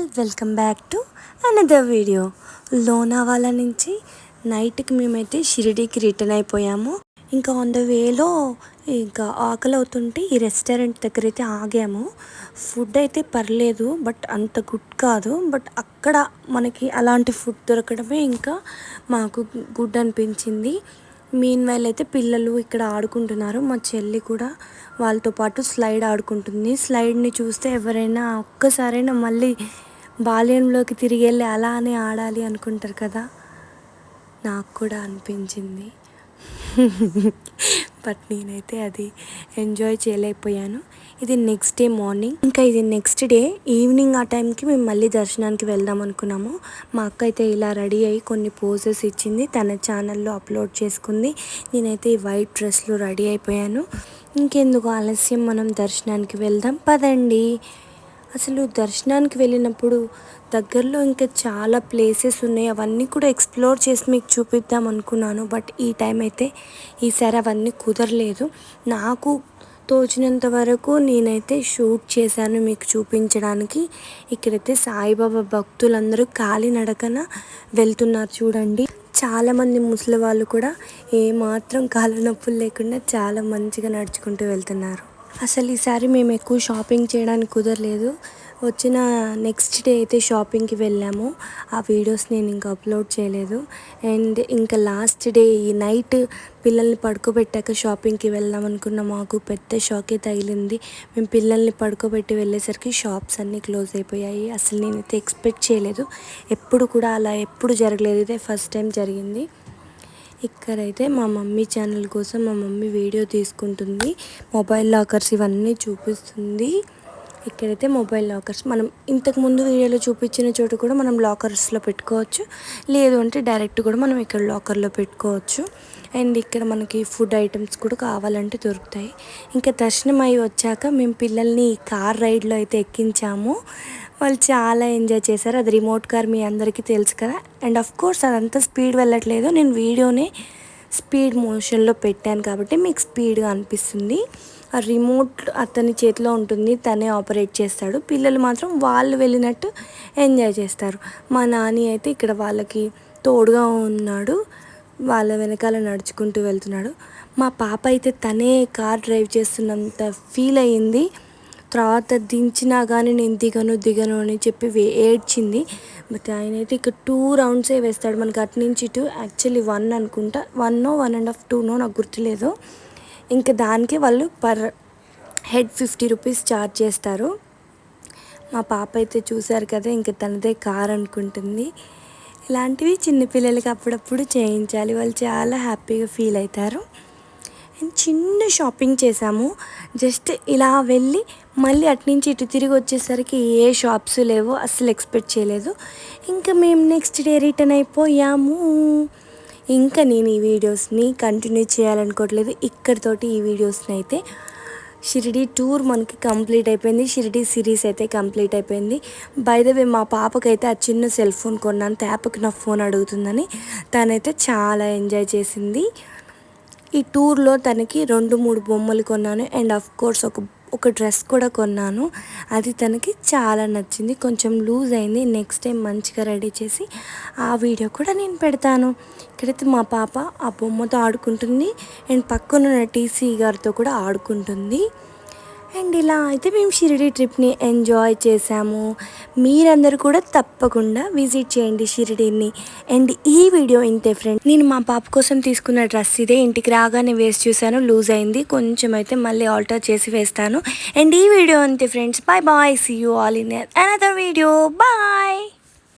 All welcome back to another video Lonavala నుంచి నైట్కి మేమైతే షిరిడీకి రిటర్న్ అయిపోయాము. ఇంకా ఆన్ ద వేలో ఇంకా ఆకలి అవుతుంటే ఈ రెస్టారెంట్ దగ్గర అయితే ఆగాము. ఫుడ్ అయితే పర్లేదు బట్ అంత గుడ్ కాదు. బట్ అక్కడ మనకి అలాంటి ఫుడ్ దొరకడమే ఇంకా మాకు గుడ్ అనిపించింది. మీన్ వైల్ అయితే పిల్లలు ఇక్కడ ఆడుకుంటున్నారు. మా చెల్లి కూడా వాళ్ళతో పాటు స్లైడ్ ఆడుకుంటుంది. స్లైడ్ని చూస్తే ఎవరైనా ఒక్కసారైనా మళ్ళీ బాల్యంలోకి తిరిగి వెళ్ళి అలానే ఆడాలి అనుకుంటారు కదా? నాకు కూడా అనిపించింది. బట్ నేనైతే అది ఎంజాయ్ చేయలేకపోయాను. ఇది నెక్స్ట్ డే మార్నింగ్. ఇంకా ఇది నెక్స్ట్ డే ఈవినింగ్ ఆ టైంకి మేము మళ్ళీ దర్శనానికి వెళ్దాం అనుకున్నాము. మా అక్క అయితే ఇలా రెడీ అయ్యి కొన్ని పోజెస్ ఇచ్చింది. తన ఛానల్లో అప్లోడ్ చేసుకుంది. నేనైతే ఈ వైట్ డ్రెస్లో రెడీ అయిపోయాను. ఇంకెందుకు ఆలస్యం మనం దర్శనానికి వెళ్దాం. పదండి. అసలు దర్శనానికి వెళ్ళినప్పుడు దగ్గరలో ఇంకా చాలా ప్లేసెస్ ఉన్నాయి. అవన్నీ కూడా ఎక్స్ప్లోర్ చేసి మీకు చూపిద్దాం అనుకున్నాను. బట్ ఈ టైం అయితే ఈసారి అవన్నీ కుదరలేదు. నాకు తోచినంత వరకు నేనైతే షూట్ చేశాను మీకు చూపించడానికి. ఇక్కడైతే సాయిబాబా భక్తులందరూ కాలినడకన వెళ్తున్నారు చూడండి. చాలామంది ముసలి వాళ్ళు కూడా ఏమాత్రం కాళ్ళ నొప్పులు లేకుండా చాలా మంచిగా నడుచుకుంటూ వెళ్తున్నారు. అసలు ఈసారి మేము ఎక్కువ షాపింగ్ చేయడానికి కుదరలేదు. వచ్చిన నెక్స్ట్ డే అయితే షాపింగ్కి వెళ్ళాము. ఆ వీడియోస్ నేను ఇంకా అప్లోడ్ చేయలేదు. అండ్ ఇంకా లాస్ట్ డే ఈ నైట్ పిల్లల్ని పడుకోబెట్టాక షాపింగ్కి వెళ్దాం అనుకున్న మాకు పెద్ద షాకే తగిలింది. మేము పిల్లల్ని పడుకోబెట్టి వెళ్ళేసరికి షాప్స్ అన్నీ క్లోజ్ అయిపోయాయి. అసలు నేనైతే ఎక్స్పెక్ట్ చేయలేదు. ఎప్పుడు కూడా అలా ఎప్పుడు జరగలేదు. ఇదే ఫస్ట్ టైం జరిగింది. ఇక్కడైతే మా మమ్మీ ఛానల్ కోసం మా మమ్మీ వీడియో తీసుకుంటుంది. మొబైల్ లాకర్స్ ఇవన్నీ చూపిస్తుంది. ఇక్కడైతే మొబైల్ లాకర్స్ మనం ఇంతకు ముందు వీడియోలో చూపించిన చోటు కూడా మనం లాకర్స్లో పెట్టుకోవచ్చు. లేదు అంటే డైరెక్ట్ కూడా మనం ఇక్కడ లాకర్లో పెట్టుకోవచ్చు. అండ్ ఇక్కడ మనకి ఫుడ్ ఐటమ్స్ కూడా కావాలంటే దొరుకుతాయి. ఇంకా దర్శనం అయి వచ్చాక మేము పిల్లల్ని కార్ రైడ్లో అయితే ఎక్కించాము. వాళ్ళు చాలా ఎంజాయ్ చేశారు. అది రిమోట్ కార్ మీ అందరికీ తెలుసు కదా. అండ్ ఆఫ్ కోర్స్ అదంతా స్పీడ్ వెళ్ళట్లేదు. నేను వీడియోనే స్పీడ్ మోషన్లో పెట్టాను కాబట్టి మీకు స్పీడ్గా అనిపిస్తుంది. ఆ రిమోట్ అతని చేతిలో ఉంటుంది తనే ఆపరేట్ చేస్తాడు. పిల్లలు మాత్రం వాళ్ళు వెళ్ళినట్టు ఎంజాయ్ చేస్తారు. మా నాని అయితే ఇక్కడ వాళ్ళకి తోడుగా ఉన్నాడు వాళ్ళ వెనకాల నడుచుకుంటూ వెళ్తున్నాడు. మా పాప అయితే తనే కార్ డ్రైవ్ చేస్తున్నంత ఫీల్ అయ్యింది. తర్వాత దించినా కానీ నేను దిగను దిగను అని చెప్పి ఏడ్చింది. బట్ ఆయన అయితే ఇక టూ రౌండ్సే వేస్తాడు మనకి అటు నుంచి ఇటు. యాక్చువల్లీ వన్ అనుకుంటా. వన్నో వన్ అండ్ హాఫ్ టూనో నాకు గుర్తులేదు. ఇంకా దానికి వాళ్ళు per head fifty rupees charge చేస్తారు. మా పాప అయితే చూశారు కదా ఇంకా తనదే కార్ అనుకుంటుంది. ఇలాంటివి చిన్నపిల్లలకి అప్పుడప్పుడు చేయించాలి. వాళ్ళు చాలా హ్యాపీగా ఫీల్ అవుతారు. అండ్ చిన్న షాపింగ్ చేసాము జస్ట్ ఇలా వెళ్ళి మళ్ళీ అట్నుంచి ఇటు తిరిగి వచ్చేసరికి ఏ షాప్స్ లేవో అస్సలు ఎక్స్పెక్ట్ చేయలేదు. ఇంకా మేము నెక్స్ట్ డే రిటర్న్ అయిపోయాము. ఇంకా నేను ఈ వీడియోస్ని కంటిన్యూ చేయాలనుకోవట్లేదు. ఇక్కడితోటి ఈ వీడియోస్ని అయితే షిరిడి టూర్ మనకి కంప్లీట్ అయిపోయింది. షిరిడి సిరీస్ అయితే కంప్లీట్ అయిపోయింది. బై ద వే మా పాపకైతే ఆ చిన్న సెల్ ఫోన్ కొన్నాను. తేపకి నా ఫోన్ అడుగుతుందని తనైతే చాలా ఎంజాయ్ చేసింది. ఈ టూర్లో తనకి రెండు మూడు బొమ్మలు కొన్నాను. అండ్ ఆఫ్ కోర్స్ ఒక ఒక డ్రెస్ కూడా కొన్నాను. అది తనకి చాలా నచ్చింది. కొంచెం లూజ్ అయింది. నెక్స్ట్ టైం మంచిగా రెడీ చేసి ఆ వీడియో కూడా నేను పెడతాను. ఇక్కడైతే మా పాప ఆ బొమ్మతో ఆడుకుంటుంది. అండ్ పక్కనున్న టీసీ గారితో కూడా ఆడుకుంటుంది. అండ్ ఇలా అయితే మేము షిరిడి ట్రిప్ని ఎంజాయ్ చేసాము మీరందరూ కూడా తప్పకుండా విజిట్ చేయండి షిరిడిని. అండ్ ఈ వీడియో ఇంతే ఫ్రెండ్ నేను మా పాప కోసం తీసుకున్న డ్రెస్ ఇదే. ఇంటికి రాగానే వేసి చూసాను లూజ్ అయింది. కొంచెం అయితే మళ్ళీ ఆల్టర్ చేసి వేస్తాను. అండ్ ఈ వీడియో అంతే friends bye bye see you all in another video bye